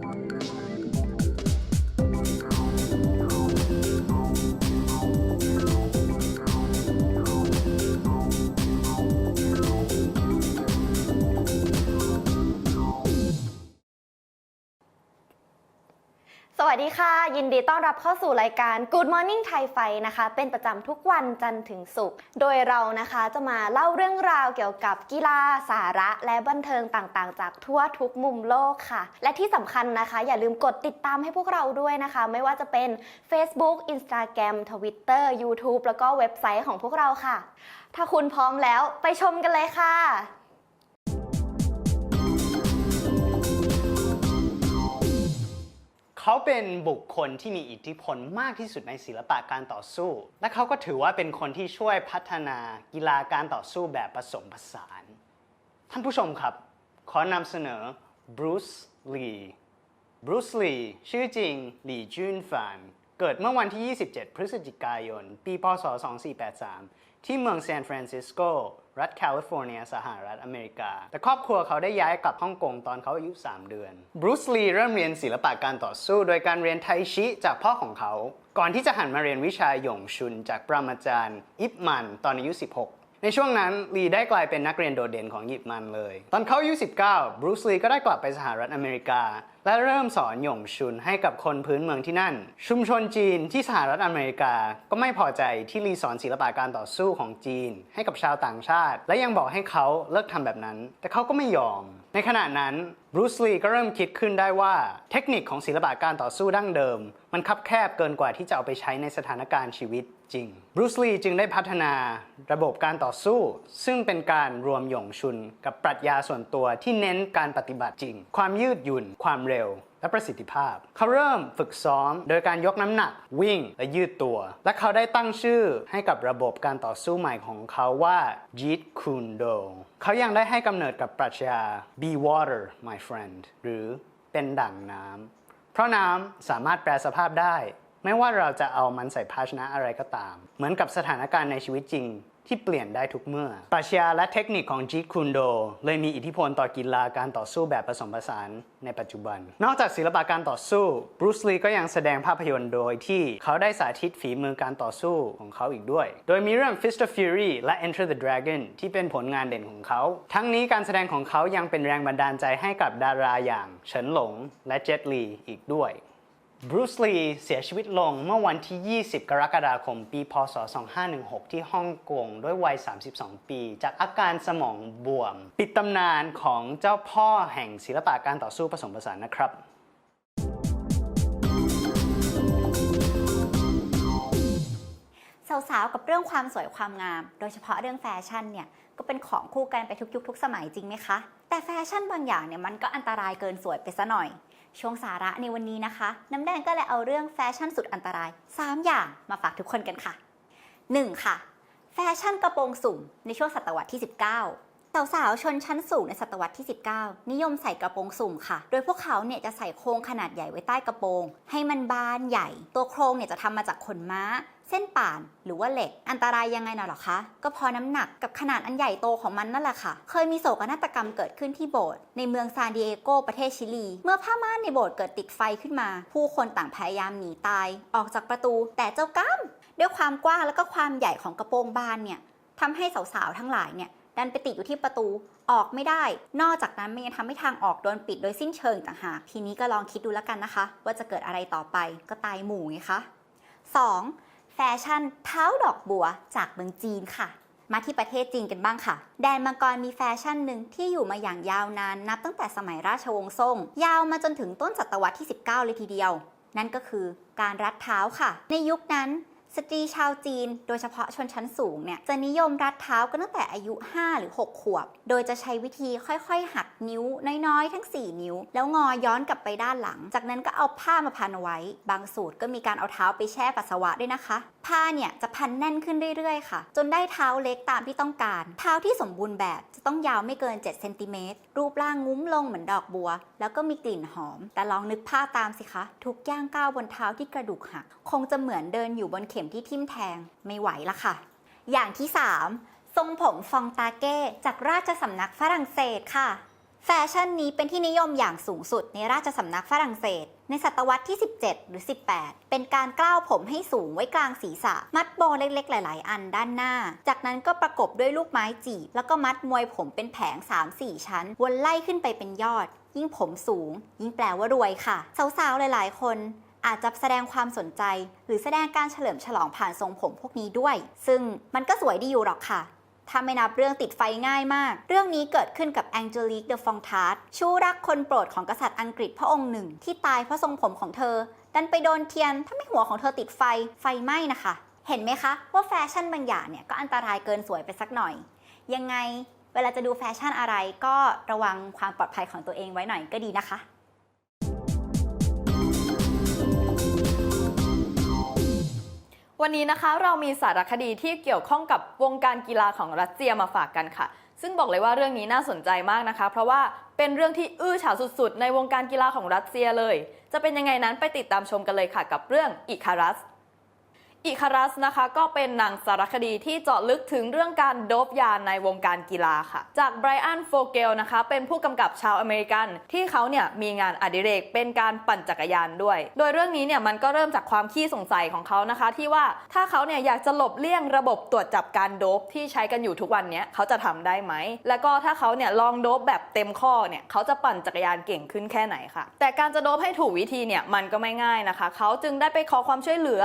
Thank you. วัสดีค่ะ ยินดีต้อนรับเข้าสู่รายการ Good Morning Thai ไฟนะคะ เป็นประจำทุกวันจันทร์ถึงศุกร์โดยเรานะคะจะมาเล่าเรื่องราวเกี่ยวกับกีฬาสาระและบันเทิงต่างๆ จากทั่วทุกมุมโลกค่ะ และที่สำคัญนะคะ อย่าลืมกดติดตามให้พวกเราด้วยนะคะ ไม่ว่าจะเป็น Facebook Instagram Twitter YouTube แล้วก็เว็บไซต์ของพวกเราค่ะ ถ้าคุณพร้อมแล้วไปชมกันเลยค่ะ เขาเป็นบุคคลที่มีอิทธิพลมากที่สุดในศิลปะการต่อสู้ และเขาก็ถือว่าเป็นคนที่ช่วยพัฒนากีฬาการต่อสู้แบบผสมผสาน ท่านผู้ชมครับ ขอนำเสนอบรูซลีบรูซลีชื่อจริงหลี่จุนฟาน เกิดเมื่อวันที่ 27 พฤศจิกายน ปี พศ 2483 ที่เมืองซานฟรานซิสโก รัฐแคลิฟอร์เนีย สหรัฐอเมริกา แต่ครอบครัวเขาได้ย้ายกลับฮ่องกงตอนเขาอายุ 3 เดือน บรูซลีเริ่มเรียนศิลปะการต่อสู้ โดยการเรียนไทชิจากพ่อของเขา ก่อนที่จะหันมาเรียนวิชาหยงชุนจากปรมาจารย์ อิปมันตอนอายุ 16 ในช่วงนั้นลีได้กลายเป็นนักเรียนโดดเด่นของยิปมันเลย ตอนเขาอายุ19บรูซลีก็ได้กลับไปสหรัฐอเมริกา และเริ่มสอนหยงชุนให้กับคนพื้นเมืองที่นั่น ชุมชนจีนที่สหรัฐอเมริกาก็ไม่พอใจที่ลีสอนศิลปะการต่อสู้ของจีน ให้กับชาวต่างชาติ และยังบอกให้เขาเลิกทำแบบนั้น แต่เขาก็ไม่ยอม ในขณะนั้นบรูซลีก็เริ่มคิดขึ้นได้ว่า เทคนิคของศิลปะการต่อสู้ดั้งเดิม มันคับแคบเกินกว่าที่จะเอาไปใช้ในสถานการณ์ชีวิตจริงบรูซลีจึงได้พัฒนาระบบการต่อสู้ ซึ่งเป็นการรวมหยงชุน กับปรัชญาส่วนตัวที่เน้นการปฏิบัติจริง ความยืดหยุ่น ความเร็ว และประสิทธิภาพ เขาเริ่มฝึกซ้อมโดยการยกน้ำหนักวิ่งและยืดตัว และเขาได้ตั้งชื่อให้กับระบบการต่อสู้ใหม่ของเขาว่า Jeet Kune Do เขายังได้ให้กำเนิดกับปรัชญา Be Water my friend หรือเป็นดั่งน้ำเพราะน้ำสามารถแปลสภาพได้ ไม่ว่าเราจะเอามันใส่ภาชนะอะไรก็ตาม เหมือนกับสถานการณ์ในชีวิตจริง ที่เปลี่ยนได้ทุกเมื่อ ปรัชญาและเทคนิคของจีตคุนโด เลยมีอิทธิพลต่อกีฬาการต่อสู้แบบผสมผสานในปัจจุบัน นอกจากศิลปะการต่อสู้บรูซลีก็ยังแสดงภาพยนตร์โดยที่เขาได้สาธิตฝีมือการต่อสู้ของเขาอีกด้วย โดยมีเรื่อง Fist of Fury และ Enter the Dragon ที่เป็นผลงานเด่นของเขา ทั้งนี้การแสดงของเขายังเป็นแรงบันดาลใจให้กับดาราอย่างเฉินหลงและเจ็ตลีอีกด้วย บรูซลีเสียชีวิตลงเมื่อวันที่ 20 กรกฎาคม ปี พศ 2516 ที่ฮ่องกงด้วยวัย 32 ปี จากอาการสมองบวม ปิดตำนานของเจ้าพ่อแห่งศิลปะการต่อสู้ผสมผสานนะครับสาวๆกับเรื่องความสวยความงาม โดยเฉพาะเรื่องแฟชั่นเนี่ยก็เป็นของคู่กันไปทุกยุคทุกสมัยจริงไหมคะ แต่แฟชั่นบางอย่างเนี่ยมันก็อันตรายเกินสวยไปซะหน่อย ช่วงสาระในวันนี้นะคะ น้ำแดงก็เลยเอาเรื่องแฟชั่นสุดอันตราย 3 อย่างมาฝากทุกคนกันค่ะ 1. ค่ะ แฟชั่นกระโปรงสุ่มในช่วงศตวรรษที่ 19สาวๆชนชั้นสูงในศตวรรษที่ 19 นิยมใส่กระโปรงสุ่มค่ะ โดยพวกเขาเนี่ยจะใส่โครงขนาดใหญ่ไว้ใต้กระโปรง ให้มันบานใหญ่ ตัวโครงเนี่ยจะทำมาจากขนม้า เส้นป่านหรือว่าเหล็ก อันตรายยังไงน่ะหรอคะ ก็พอน้ำหนักกับขนาดอันใหญ่โตของมันนั่นแหละค่ะ เคยมีโศกนาฏกรรมเกิดขึ้นที่โบสถ์ในเมืองซานดิเอโกประเทศชิลี เมื่อผ้าม่านในโบสถ์เกิดติดไฟขึ้นมา ผู้คนต่างพยายามหนีตาย ออกจากประตู แต่เจ้ากรรมด้วยความกว้างแล้วก็ความใหญ่ของกระโปรงบานเนี่ยทำให้สาวๆทั้งหลายเนี่ยดันไปติดอยู่ที่ประตูออกไม่ได้ นอกจากนั้นมันยังทำให้ทางออกโดนปิดโดยสิ้นเชิงต่างหากทีนี้ก็ลองคิดดูแล้วกันนะคะ ว่าจะเกิดอะไรต่อไปก็ตายหมู่ไงคะ 2. แฟชั่นเท้าดอกบัวจากเมืองจีนค่ะ มาที่ประเทศจีนกันบ้างค่ะ แดนมังกรมีแฟชั่นหนึ่งที่อยู่มาอย่างยาวนานนับตั้งแต่สมัยราชวงศ์ซ่ง ยาวมาจนถึงต้นศตวรรษที่ 19 เลยทีเดียว นั่นก็คือการรัดเท้าค่ะ ในยุคนั้น สตรีชาวจีน โดยเฉพาะชนชั้นสูงเนี่ยจะนิยมรัดเท้ากันตั้งแต่อายุ 5 หรือ 6 ขวบ โดยจะใช้วิธีค่อยๆ หักนิ้วน้อยๆ ทั้ง 4 นิ้ว แล้วงอย้อนกลับไปด้านหลัง จากนั้นก็เอาผ้ามาพันไว้ บางสูตรก็มีการเอาเท้าไปแช่ปัสสาวะด้วยนะคะ ผ้าเนี่ยจะพันแน่นขึ้นเรื่อยๆ ค่ะ จนได้เท้าเล็กตามที่ต้องการ เท้าที่สมบูรณ์แบบจะต้องยาวไม่เกิน7เซนติเมตรรูปร่างงุ้มลงเหมือนดอกบัว แล้วก็มีกลิ่นหอม แต่ลองนึกภาพตามสิคะ ทุกย่างก้าวบนเท้าที่กระดูกหัก คงจะเหมือนเดินอยู่บนเข็มที่ทิ่มแทงไม่ไหวละค่ะ อย่างที่ 3 ทรงผมฟองตาเก้จากราชสำนักฝรั่งเศสค่ะ แฟชั่นนี้เป็นที่นิยมอย่างสูงสุดในราชสำนักฝรั่งเศส ในศตวรรษที่ 17 หรือ 18 เป็นการกล้าวผมให้สูงไว้กลางศีรษะ มัดโบว์เล็กๆ หลาย ๆ อันด้านหน้า จากนั้นก็ประกบด้วยลูกไม้จีบ แล้วก็มัดมวยผมเป็นแผง 3-4 ชั้น วนไล่ขึ้นไปเป็นยอด ยิ่งผมสูง ยิ่งแปลว่ารวยค่ะ สาวๆ หลาย ๆ คน อาจจะแสดงความสนใจ หรือแสดงการเฉลิมฉลองผ่านทรงผมพวกนี้ด้วย ซึ่งมันก็สวยดีอยู่หรอกค่ะถ้าไม่นับเรื่องติดไฟง่ายมาก เรื่องนี้เกิดขึ้นกับแองเจลิกเดอะฟองทาร์ตชู้รักคนโปรดของกษัตริย์อังกฤษพระองค์หนึ่ง ที่ตายเพราะทรงผมของเธอ ดันไปโดนเทียนถ้าไม่หัวของเธอติดไฟไฟไหม้นะคะ เห็นไหมคะว่าแฟชั่นบางอย่างเนี่ยก็อันตรายเกินสวยไปสักหน่อย ยังไงเวลาจะดูแฟชั่นอะไรก็ระวังความปลอดภัยของตัวเองไว้หน่อยก็ดีนะคะ วันนี้นะคะเรามีสารคดีที่เกี่ยวข้องกับวงการกีฬาของรัสเซียมาฝากกันค่ะ ซึ่งบอกเลยว่าเรื่องนี้น่าสนใจมากนะคะ เพราะว่าเป็นเรื่องที่อื้อฉาวสุดๆ ในวงการกีฬาของรัสเซียเลย จะเป็นยังไงนั้นไปติดตามชมกันเลยค่ะ กับเรื่องอิคารัส อิคารัสนะคะก็เป็นหนังสารคดีที่เจาะลึกถึงเรื่องการโดบยาในวงการกีฬาค่ะ จากไบรอันโฟเกลนะคะ เป็นผู้กำกับชาวอเมริกัน ที่เขาเนี่ยมีงานอดิเรกเป็นการปั่นจักรยานด้วย โดยเรื่องนี้เนี่ยมันก็เริ่มจากความขี้สงสัยของเขานะคะ ที่ว่าถ้าเขาเนี่ยอยากจะหลบเลี่ยงระบบตรวจจับการโดบที่ใช้กันอยู่ทุกวันเนี้ยเขาจะทำได้ไหม แล้วก็ถ้าเขาเนี่ยลองโดบแบบเต็มข้อเนี่ยเขาจะปั่นจักรยานเก่งขึ้นแค่ไหนค่ะ แต่การจะโดบให้ถูกวิธีเนี่ยมันก็ไม่ง่ายนะคะ เขาจึงได้ไปขอความช่วยเหลือ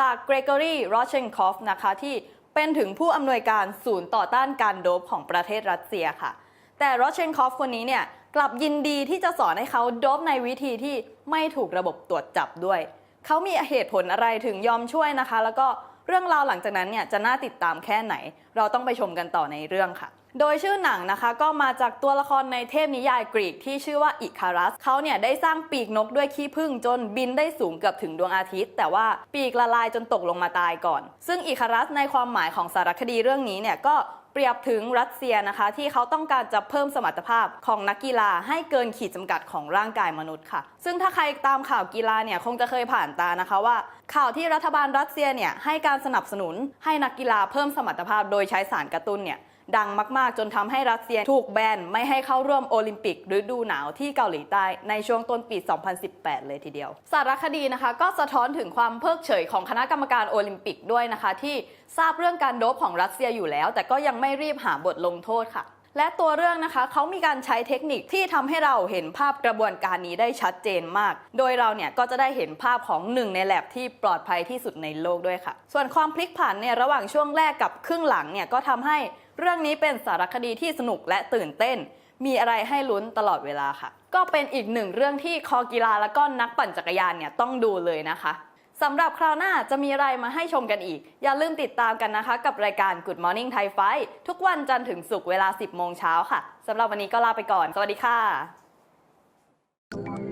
จากเกรกอรีโรเชนคอฟนะคะที่เป็นถึงผู้อำนวยการศูนย์ต่อต้านการโดบของประเทศรัสเซียค่ะ แต่โรเชนคอฟคนนี้เนี่ยกลับยินดีที่จะสอนให้เขาโดบในวิธีที่ไม่ถูกระบบตรวจจับด้วย เขามีเหตุผลอะไรถึงยอมช่วยนะคะ แล้วก็ เรื่องราวหลังจากนั้นเนี่ยจะน่าติดตามแค่ไหน เราต้องไปชมกันต่อในเรื่องค่ะโดยชื่อหนังนะคะก็มาจากตัวละครในเทพนิยายกรีกที่ชื่อว่าอิคารัสเขาเนี่ยได้สร้างปีกนกด้วยขี้ผึ้งจนบินได้สูงเกือบถึงดวงอาทิตย์ แต่ว่าปีกละลายจนตกลงมาตายก่อน ซึ่งอิคารัสในความหมายของสารคดีเรื่องนี้เนี่ยก็ รียบถึงรัสเซียนะคะ ที่เขาต้องการจะเพิ่มสมรรถภาพของนักกีฬาให้เกินขีดจำกัดของร่างกายมนุษย์ค่ะ ซึ่งถ้าใครตามข่าวกีฬาเนี่ยคงจะเคยผ่านตานะคะว่า ข่าวที่รัฐบาลรัสเซียเนี่ยให้การสนับสนุนให้นักกีฬาเพิ่มสมรรถภาพโดยใช้สารกระตุ้นเนี่ย ดังมากๆ จนทำให้รัสเซียถูกแบนไม่ให้เข้าร่วมโอลิมปิกฤดูหนาวที่เกาหลีใต้ในช่วงต้นปี 2018 เลยทีเดียว สารคดีนะคะก็สะท้อนถึงความเพิกเฉยของคณะกรรมการโอลิมปิกด้วยนะคะ ที่ทราบเรื่องการโดบของรัสเซียอยู่แล้ว แต่ก็ยังไม่รีบหาบทลงโทษค่ะ และตัวเรื่องนะคะเขามีการใช้เทคนิคที่ทำให้เราเห็นภาพกระบวนการนี้ได้ชัดเจนมาก โดยเราเนี่ยก็จะได้เห็นภาพของหนึ่งในแลบที่ปลอดภัยที่สุดในโลกด้วยค่ะ ส่วนความพลิกผันเนี่ยระหว่างช่วงแรกกับครึ่งหลังเนี่ยก็ทำให้เรื่องนี้เป็นสารคดีที่สนุกและตื่นเต้น มีอะไรให้ลุ้นตลอดเวลาค่ะ ก็เป็นอีกหนึ่งเรื่องที่คอกีฬาแล้วก็นักปั่นจักรยานเนี่ยต้องดูเลยนะคะ สำหรับคราวหน้าจะมีอะไรมาให้ชมกันอีก อย่าลืมติดตามกันนะคะ กับรายการ Good Morning Thai Fight ทุกวันจันทร์ถึงศุกร์เวลา 10 โมงเช้าค่ะสำหรับวันนี้ก็ลาไปก่อน สวัสดีค่ะ